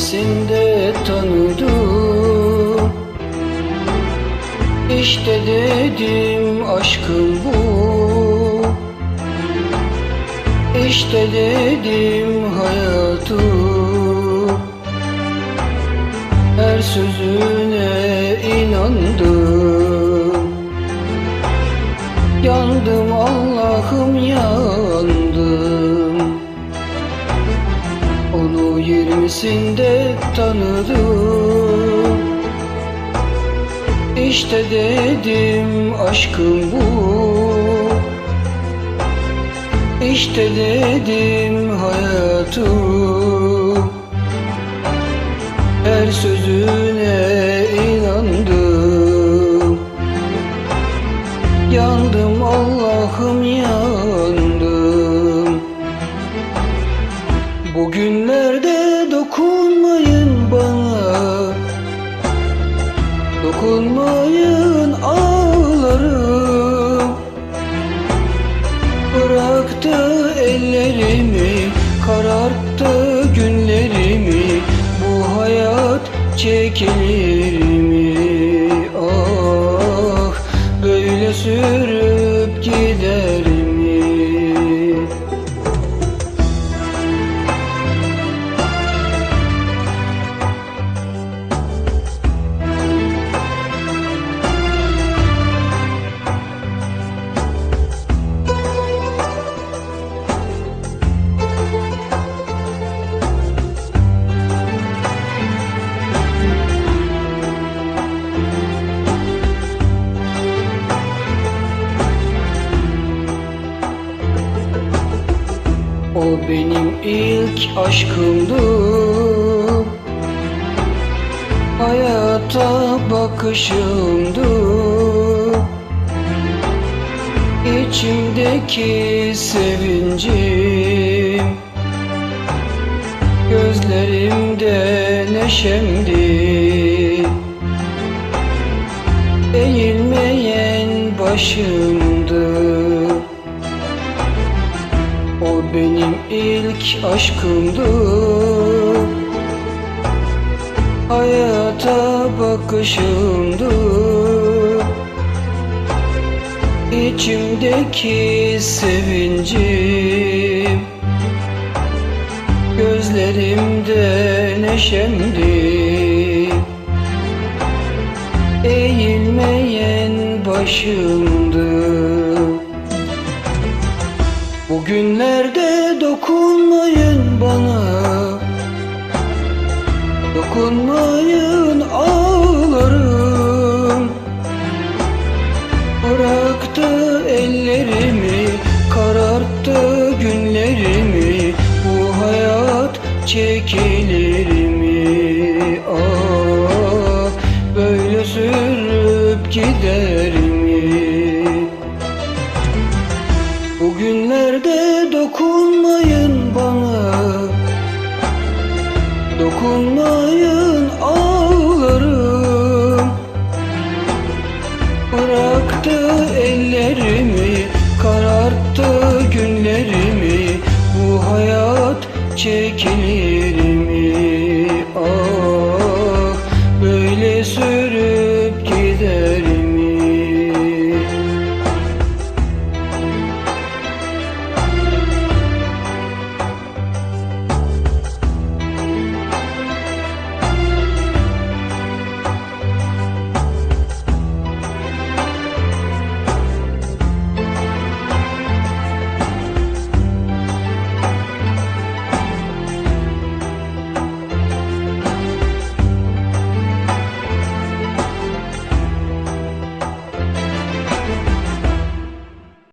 yirmisinde tanıdım İşte dedim aşkım bu. İşte dedim hayatım Her sözüne inandım. Yandım Allah'ım yirmisinde tanıdım. İşte dedim aşkım bu. İşte dedim hayatım. Her sözüne inandım. Yandım Allah'ım yandım ellerimi Kararttı günlerimi Bu hayat çekilir mi? Ah böyle sürüp O benim ilk aşkımdı Hayata bakışımdı İçimdeki sevincim. Gözlerimde neşemdi Eğilmeyen başımdı benim ilk aşkımdı Hayata bakışımdı İçimdeki sevincim. Gözlerimde neşemdi Eğilmeyen başımdı Bugünlerde dokunmayın bana. Dokunmayın ağlarım. Bıraktı ellerimi Kararttı günlerimi. Bu hayat çekilir mi? Ah böyle sürüp gider Dokunmayın ağlarım. Bıraktı ellerimi Kararttı günlerimi. Bu hayat çekilir mi? Ah böyle sürüp gider.